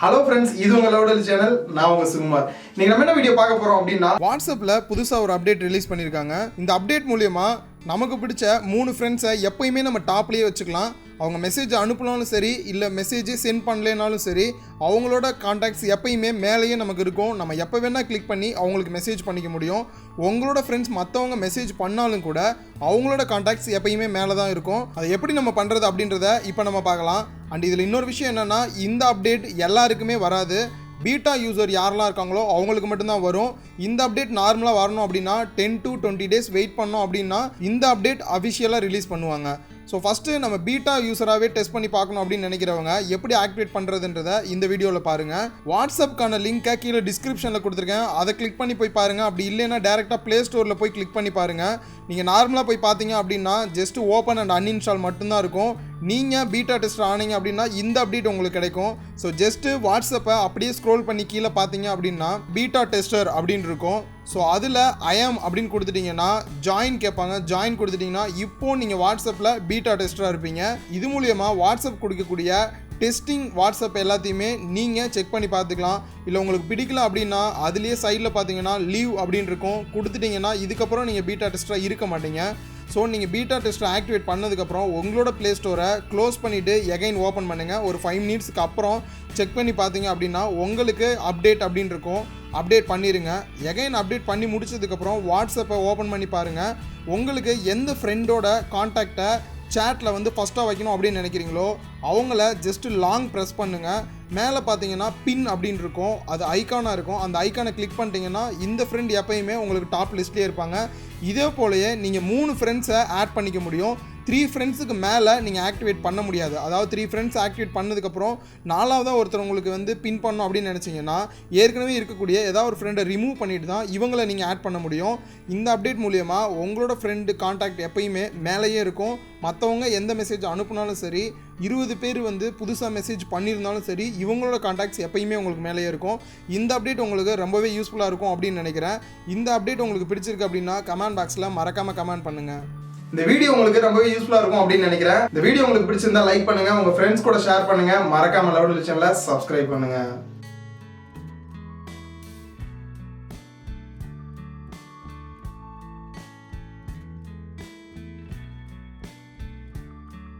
Hello friends இது உங்களோட channel நான் உங்கள் சுகுமார் நீங்கள் நம்ம என்ன வீடியோ பார்க்க போகிறோம் அப்படின்னா வாட்ஸ்அப்பில் புதுசாக ஒரு அப்டேட் ரிலீஸ் பண்ணியிருக்காங்க இந்த அப்டேட் மூலயமா நமக்கு பிடிச்ச மூணு ஃப்ரெண்ட்ஸை எப்பயுமே நம்ம டாப்லேயே வச்சுக்கலாம். அவங்க மெசேஜ் அனுப்பினாலும் சரி இல்லை மெசேஜே சென்ட் பண்ணலனாலும் சரி அவங்களோட காண்டாக்ட்ஸ் எப்பயுமே மேலேயே நமக்கு இருக்கும். நம்ம எப்போ வேணால் கிளிக் பண்ணி அவங்களுக்கு மெசேஜ் பண்ணிக்க முடியும். உங்களோட ஃப்ரெண்ட்ஸ் மற்றவங்க மெசேஜ் பண்ணாலும் கூட அவங்களோட காண்டாக்ட்ஸ் எப்பயுமே மேலே தான் இருக்கும். அதை எப்படி நம்ம பண்ணுறது அப்படின்றத இப்போ நம்ம பார்க்கலாம். அண்ட் இதில் இன்னொரு விஷயம் என்னென்னா இந்த அப்டேட் எல்லாருக்குமே வராது. பீட்டா யூசர் யாரெல்லாம் இருக்காங்களோ அவங்களுக்கு மட்டும்தான் வரும். இந்த அப்டேட் நார்மலாக வரணும் அப்படின்னா ten to twenty days wait பண்ணோம் அப்படின்னா இந்த அப்டேட் அஃபிஷியலாக ரிலீஸ் பண்ணுவாங்க. ஸோ ஃபஸ்ட்டு நம்ம பீட்டா யூஸராகவே டெஸ்ட் பண்ணி பார்க்கணும் அப்படின்னு நினைக்கிறவங்க எப்படி ஆக்டிவேட் பண்ணுறதுன்றத இந்த வீடியோவில் பாருங்கள் வாட்ஸ்அப்க்கான லிங்க்கை கீழே டிஸ்கிரிப்ஷனில் கொடுத்துருக்கேன். அதை கிளிக் பண்ணி போய் பாருங்கள் அப்படி இல்லைன்னா டேரெக்டாக ப்ளே ஸ்டோரில் போய் கிளிக் பண்ணி பாருங்கள் நீங்கள் நார்மலாக போய் பார்த்தீங்க அப்படின்னா ஜஸ்ட் ஓப்பன் அண்ட் அன்இன்ஸ்டால் மட்டும்தான் இருக்கும். நீங்கள் பீட்டா டெஸ்ட் ஆனீங்க அப்படின்னா இந்த அப்டேட் உங்களுக்கு கிடைக்கும். ஸோ ஜஸ்ட்டு வாட்ஸ்அப்பை அப்படியே ஸ்க்ரோல் பண்ணி கீழே பார்த்தீங்க அப்படின்னா பீட்டா டெஸ்டர் அப்படின்னு இருக்கும். ஸோ அதில் ஐஎம் அப்படின்னு கொடுத்துட்டிங்கன்னா ஜாயின் கேட்பாங்க. ஜாயின் கொடுத்துட்டிங்கன்னா இப்போ நீங்கள் வாட்ஸ்அப்பில் பீட்டா டெஸ்டராக இருப்பீங்க. இது மூலியமாக வாட்ஸ்அப் கொடுக்கக்கூடிய டெஸ்டிங் வாட்ஸ்அப் எல்லாத்தையுமே நீங்கள் செக் பண்ணி பார்த்துக்கலாம். இல்லை உங்களுக்கு பிடிக்கல அப்படின்னா அதுலேயே சைடில் பார்த்தீங்கன்னா லீவ் அப்படின்னு இருக்கும். கொடுத்துட்டிங்கன்னா இதுக்கப்புறம் நீங்கள் பீட்டா டெஸ்டராக இருக்க மாட்டீங்க. ஸோ நீங்கள் பீட்டா டெஸ்ட்டை ஆக்டிவேட் பண்ணதுக்கப்புறம் உங்களோட ப்ளே ஸ்டோரை க்ளோஸ் பண்ணிவிட்டு எகைன் ஓப்பன் பண்ணுங்கள் ஒரு ஃபைவ் மினிட்ஸ்க்கு அப்புறம் செக் பண்ணி பார்த்தீங்க அப்படின்னா உங்களுக்கு அப்டேட் அப்படின்னு இருக்கும். அப்டேட் பண்ணிடுங்க எகைன் அப்டேட் பண்ணி முடிச்சதுக்கப்புறம் வாட்ஸ்அப்பை ஓப்பன் பண்ணி பாருங்கள் உங்களுக்கு எந்த ஃப்ரெண்டோட காண்டாக்டை சேட்டில் வந்து ஃபஸ்ட்டாக வைக்கணும் அப்படின்னு நினைக்கிறீங்களோ அவங்கள ஜஸ்ட்டு லாங் ப்ரெஸ் பண்ணுங்கள் மேலே பார்த்தீங்கன்னா பின் அப்படின்னு இருக்கும். அது ஐக்கானாக இருக்கும். அந்த ஐக்கானை கிளிக் பண்ணிட்டீங்கன்னா இந்த ஃப்ரெண்ட் எப்பயுமே உங்களுக்கு டாப் லிஸ்ட்லேயே இருப்பாங்க. இதே போலயே நீங்கள் மூணு ஃப்ரெண்ட்ஸை ஆட் பண்ணிக்க முடியும். த்ரீ ஃப்ரெண்ட்ஸுக்கு மேலே நீங்கள் ஆக்டிவேட் பண்ண முடியாது. அதாவது த்ரீ ஃப்ரெண்ட்ஸ் ஆக்டிவேட் பண்ணதுக்கப்புறம் நாலாவதாக ஒருத்தர் உங்களுக்கு வந்து பின் பண்ணணும் அப்படின்னு நினச்சிங்கன்னா ஏற்கனவே இருக்கக்கூடிய ஏதாவது ஒரு ஃப்ரெண்டை ரிமூவ் பண்ணிட்டு தான் இவங்களை நீங்கள் ஆட் பண்ண முடியும். இந்த அப்டேட் மூலியமாக உங்களோட ஃப்ரெண்டு காண்டாக்ட் எப்பயுமே மேலேயே இருக்கும். மற்றவங்க எந்த மெசேஜ் அனுப்புனாலும் சரி இருபது பேர் வந்து புதுசாக மெசேஜ் பண்ணியிருந்தாலும் சரி இவங்களோட காண்டாக்ட்ஸ் எப்பயுமே உங்களுக்கு மேலேயே இருக்கும். இந்த அப்டேட் உங்களுக்கு ரொம்பவே யூஸ்ஃபுல்லாக இருக்கும் அப்படின்னு நினைக்கிறேன். இந்த அப்டேட் உங்களுக்கு பிடிச்சிருக்கு அப்படின்னா கமெண்ட் பாக்ஸில் மறக்காமல் கமெண்ட் பண்ணுங்கள் இந்த வீடியோ உங்களுக்கு ரொம்பவே யூஸ்ஃபுல்லா இருக்கும் அப்படின்னு நினைக்கிறேன். இந்த வீடியோ உங்களுக்கு பிடிச்சிருந்தா லைக் பண்ணுங்க உங்க ஃப்ரெண்ட்ஸ் கூட ஷேர் பண்ணுங்க. மறக்காம லவுட் சேனலை சப்ஸ்கிரைப் பண்ணுங்க.